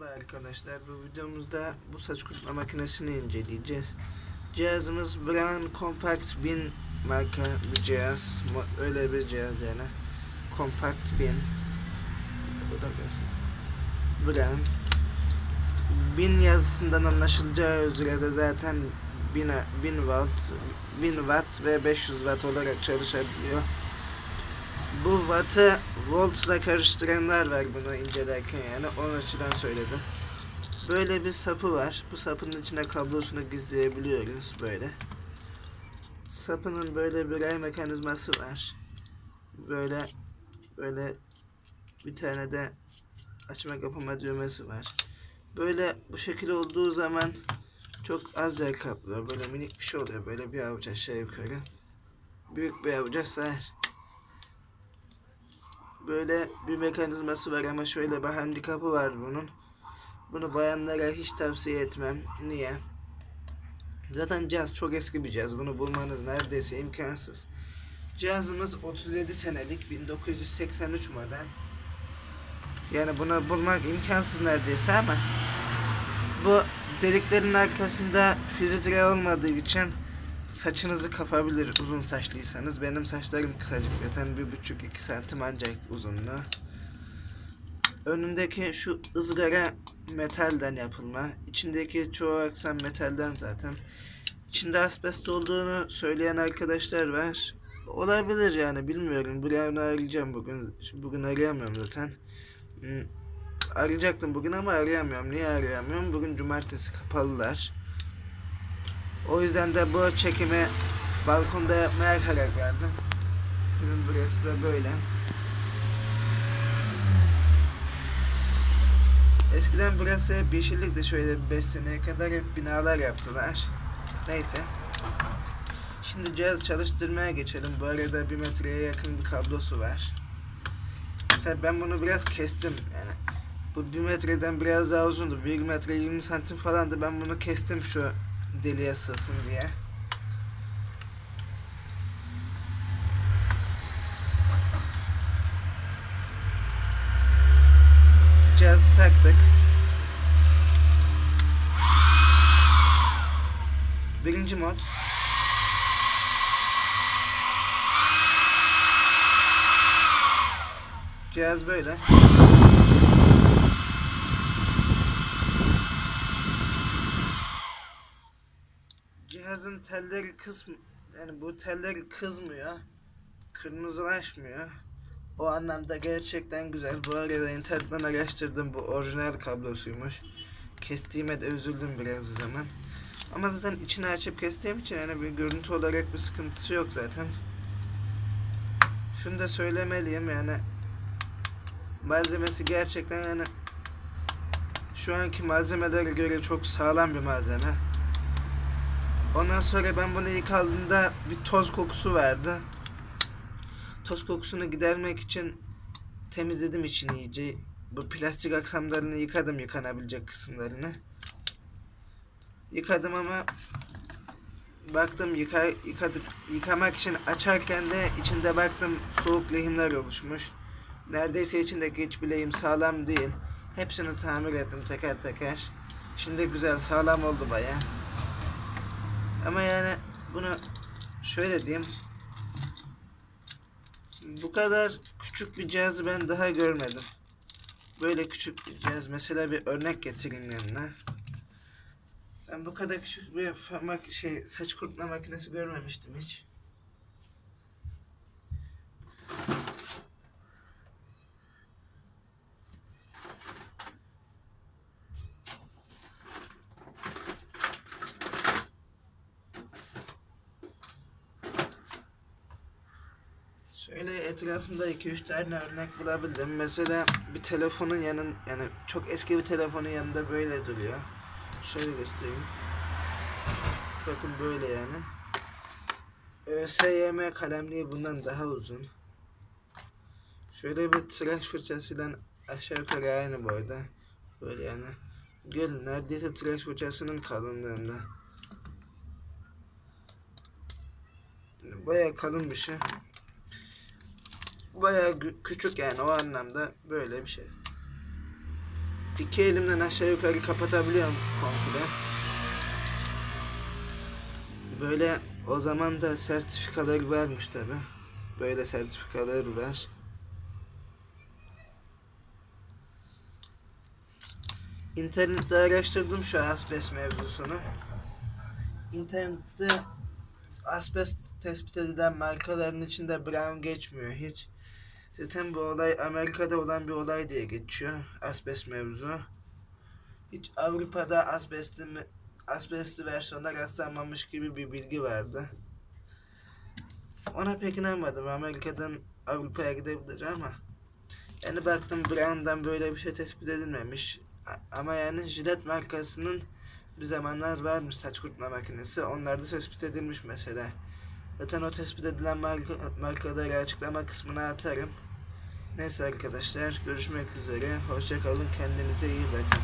Merhaba arkadaşlar. Bu videomuzda bu saç kurutma makinesini inceleyeceğiz. Cihazımız Brown Compact 1000 marka bir cihaz. Öyle bir cihaz yani. Compact 1000. Bu da gelsin. Brown. 1000 yazısından anlaşılacağı üzere de zaten 1000, 1000 watt, 1000 watt ve 500 watt olarak çalışabiliyor. Bu wattı voltla karıştıranlar var bunu incelerken yani onun açıdan söyledim. Böyle bir sapı var. Bu sapın içine kablosunu gizleyebiliyoruz böyle. Sapının böyle bir ay mekanizması var. Böyle böyle bir tane de açma kapama düğmesi var. Böyle bu şekil olduğu zaman çok az yer kaplıyor. Böyle minik bir şey oluyor. Böyle bir avuç aşağı yukarı. Büyük bir avuca sığar böyle bir mekanizması var ama şöyle bir handikapı var bunun. Bunu bayanlara hiç tavsiye etmem. Niye? Zaten cihaz çok eski bir cihaz. Bunu bulmanız neredeyse imkansız. Cihazımız 37 senelik 1983 model. Yani bunu bulmak imkansız neredeyse ama bu deliklerin arkasında filtre olmadığı için saçınızı kapabilir uzun saçlıysanız. Benim saçlarım kısacık zaten bir buçuk iki santim ancak uzunluğu. Önündeki şu ızgara metalden yapılma. İçindeki çoğu aksam metalden zaten. İçinde asbest olduğunu söyleyen arkadaşlar var. Olabilir yani bilmiyorum. Birini arayacağım bugün. Bugün arayamıyorum zaten. Hmm, Arayacaktım bugün ama arayamıyorum. Niye arayamıyorum? Bugün cumartesi kapalılar. O yüzden de bu çekimi balkonda yapmaya karar verdim. Bizim burası da böyle. Eskiden burası hep yeşillikti şöyle 5 seneye kadar hep binalar yaptılar. Neyse. Şimdi cihaz çalıştırmaya geçelim. Bu arada bir metreye yakın bir kablosu var. Mesela ben bunu biraz kestim yani. Bu bir metreden biraz daha uzundu. 1 metre 20 santim falandı. Ben bunu kestim şu deliğe sığsın diye. Cihazı taktık. Birinci mod. Cihaz böyle. Cihazın telleri kısm yani bu telleri kızmıyor. Kırmızılaşmıyor. O anlamda gerçekten güzel. Bu arada internetten araştırdım bu orijinal kablosuymuş. Kestiğime de üzüldüm biraz o zaman. Ama zaten içini açıp kestiğim için yani bir görüntü olarak bir sıkıntısı yok zaten. Şunu da söylemeliyim yani malzemesi gerçekten yani şu anki malzemelere göre çok sağlam bir malzeme. Ondan sonra ben bunu ilk bir toz kokusu vardı. Toz kokusunu gidermek için temizledim içini iyice. Bu plastik aksamlarını yıkadım yıkanabilecek kısımlarını. Yıkadım ama baktım yıka, yıkadık, yıkamak için açarken de içinde baktım soğuk lehimler oluşmuş. Neredeyse içindeki hiçbir lehim sağlam değil. Hepsini tamir ettim teker teker. Şimdi güzel sağlam oldu baya. Ama yani bunu şöyle diyeyim. Bu kadar küçük bir cihazı ben daha görmedim. Böyle küçük bir cihaz. Mesela bir örnek getireyim yanına. Ben bu kadar küçük bir şey saç kurutma makinesi görmemiştim hiç. Şöyle etrafımda 2-3 tane örnek bulabildim. Mesela bir telefonun yanın yani çok eski bir telefonun yanında böyle duruyor. Şöyle göstereyim. Bakın böyle yani. ÖSYM kalemliği bundan daha uzun. Şöyle bir tıraş fırçasıyla aşağı yukarı aynı boyda. Böyle yani. Görün neredeyse tıraş fırçasının kalınlığında. Baya kalın bir şey. Baya küçük yani o anlamda böyle bir şey. iki elimden aşağı yukarı kapatabiliyorum komple. Böyle o zaman da sertifikaları vermiş tabi. Böyle sertifikaları ver. İnternette araştırdım şu asbest mevzusunu. İnternette asbest tespit edilen markaların içinde Brown geçmiyor hiç. Zaten bu olay Amerika'da olan bir olay diye geçiyor. Asbest mevzu. Hiç Avrupa'da asbesti, asbestli versiyonda rastlanmamış gibi bir bilgi vardı. Ona pek inanmadım. Amerika'dan Avrupa'ya gidebilir ama yani baktım Brown'dan böyle bir şey tespit edilmemiş. Ama yani Gillette markasının bir zamanlar varmış saç kurutma makinesi. Onlar da tespit edilmiş mesela. Zaten o tespit edilen marka, markaları açıklama kısmına atarım. Neyse arkadaşlar görüşmek üzere. Hoşçakalın kendinize iyi bakın.